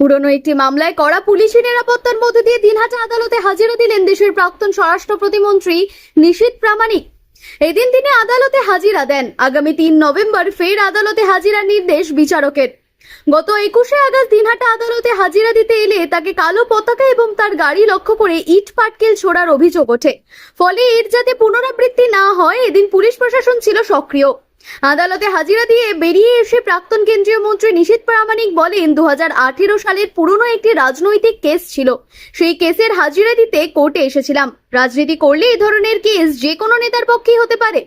পুরনো একটি মামলায় করা পুলিশি নিরাপত্তার মধ্য দিয়ে দিনহাটা আদালতে হাজিরা দিলেন দেশের প্রাক্তন স্বরাষ্ট্র প্রতিমন্ত্রী নিশীত প্রামাণিক। এদিন তিনি আদালতে হাজিরা দেন। আগামী তিন নভেম্বর ফের আদালতে হাজিরার নির্দেশ বিচারকের। গত একুশে আগস্ট দিনহাটা আদালতে হাজিরা দিতে এলে তাকে কালো পতাকা এবং তার গাড়ি লক্ষ্য করে ইট পাটকেল ছোড়ার অভিযোগ ওঠে। ফলে এর যাতে পুনরাবৃত্তি না হয়, এদিন পুলিশ প্রশাসন ছিল সক্রিয়। আদালতে হাজিরা দিয়ে বেরিয়ে এসে প্রাক্তন কেন্দ্রীয় মন্ত্রী নিশীত প্রামাণিক বলেন দু হাজার আঠেরো সালের পুরনো একটি রাজনৈতিক কেস ছিল। সেই কেসের হাজিরা দিতে কোর্টে এসেছিলাম। রাজনীতি করলে এ ধরনের কেস যে কোনো নেতার পক্ষেই হতে পারে।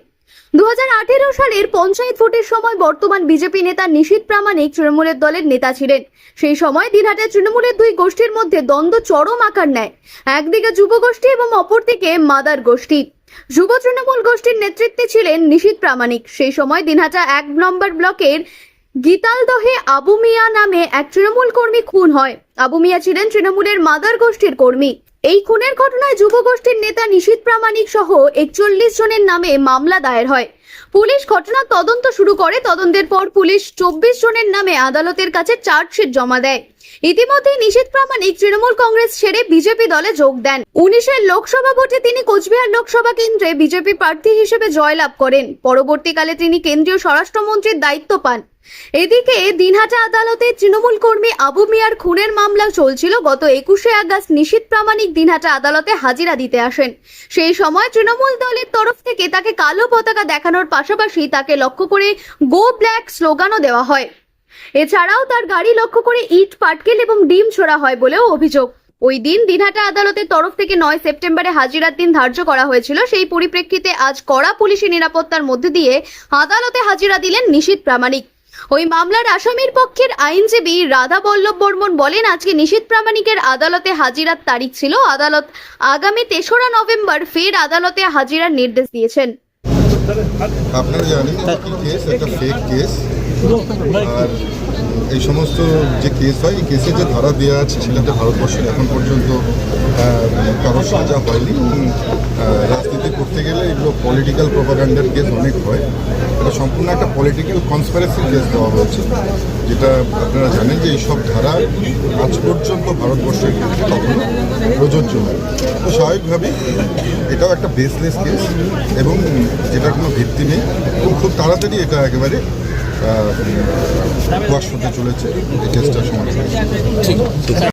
দুহাজার আঠেরো সালের পঞ্চায়েত ভোটের সময় বর্তমান বিজেপি নেতা নিশীত প্রামাণিক তৃণমূলের দলের নেতা ছিলেন। সেই সময় দিনহাটে তৃণমূলের দুই গোষ্ঠীর মধ্যে দ্বন্দ্ব চরম আকার নেয়। একদিকে যুব গোষ্ঠী এবং অপরদিকে মাদার গোষ্ঠী। যুব তৃণমূল গোষ্ঠীর নেতৃত্বে ছিলেন নিশীত প্রামাণিক। সেই সময় দিনহাটা এক নম্বর ব্লকের গীতালদহে আবু মিয়া নামে এক তৃণমূল কর্মী খুন হয়। আবু মিয়া ছিলেন তৃণমূলের মাদার গোষ্ঠীর কর্মী। এই খুনের ঘটনায় যুব গোষ্ঠীর নেতা নিশীত প্রামাণিক সহ একচল্লিশ জনের নামে মামলা দায়ের হয়। পুলিশ ঘটনার তদন্ত শুরু করে। তদন্তের পর পুলিশ চব্বিশ জনের নামে আদালতের কাছে চার্জশিট জমা দেয়। ইতিমধ্যে নিশীত প্রামাণিক তৃণমূল কংগ্রেস ছেড়ে বিজেপি দলে যোগ দেন। উনিশের লোকসভা ভোটে তিনি কোচবিহার লোকসভা কেন্দ্রে বিজেপি প্রার্থী হিসেবে জয়লাভ করেন। পরবর্তীকালে তিনি কেন্দ্রীয় স্বরাষ্ট্রমন্ত্রীর দায়িত্ব পান। এদিকে দিনহাটা আদালতে তৃণমূল কর্মী আবু মিয়ার খুনের মামলা চলছিল। গত একুশে আগস্ট নিশীত প্রামাণিক দিনহাটা আদালতে হাজিরা দিতে আসেন। সেই সময় তৃণমূল দলের তরফ থেকে তাকে কালো পতাকা দেখানোর পাশাপাশি তাকে লক্ষ্য করে গো ব্ল্যাক স্লোগানও দেওয়া হয়। এছাড়াও তার গাড়ি লক্ষ্য করে ইট, পাটকেল এবং ডিম ছোড়া হয় বলেও অভিযোগ। ওই দিন দিনহাটা আদালতের তরফ থেকে নয় সেপ্টেম্বরে হাজিরার দিন ধার্য করা হয়েছিল। সেই পরিপ্রেক্ষিতে আজ কড়া পুলিশি নিরাপত্তার মধ্যে দিয়ে আদালতে হাজিরা দিলেন নিশীত প্রামাণিক। ওই মামলার আসামির পক্ষের আইনজীবী রাধা বল্লভ বর্মন বলেন, আজকে নিশীত প্রামাণিকের আদালতে হাজিরার তারিখ ছিল। আদালত আগামী তেসরা নভেম্বর ফের আদালতে হাজিরার নির্দেশ দিয়েছেন। আপনারা জানেন কেস একটা ফেক কেস আর এই সমস্ত যে কেস হয়, এই কেসে যে ধারা দেওয়া আছে সেটাতে ভারতবর্ষের এখন পর্যন্ত কারও সাজা হয়নি। রাজনীতি করতে গেলে এগুলো পলিটিক্যাল প্রপাগান্ডার কেস অনেক হয়। এটা সম্পূর্ণ একটা পলিটিক্যাল কনসপারেসির কেস দেওয়া হয়েছে। যেটা আপনারা জানেন যে এইসব ধারা আজ পর্যন্ত ভারতবর্ষের ক্ষেত্রে কখনো প্রযোজ্য হয়। তো স্বাভাবিকভাবেই এটাও একটা বেসলেস কেস এবং যেটা কোনো ভিত্তি নেই এবং খুব তাড়াতাড়ি এটা একেবারে ওয়াশ হতে চলেছে। এই কেসটা সমাধান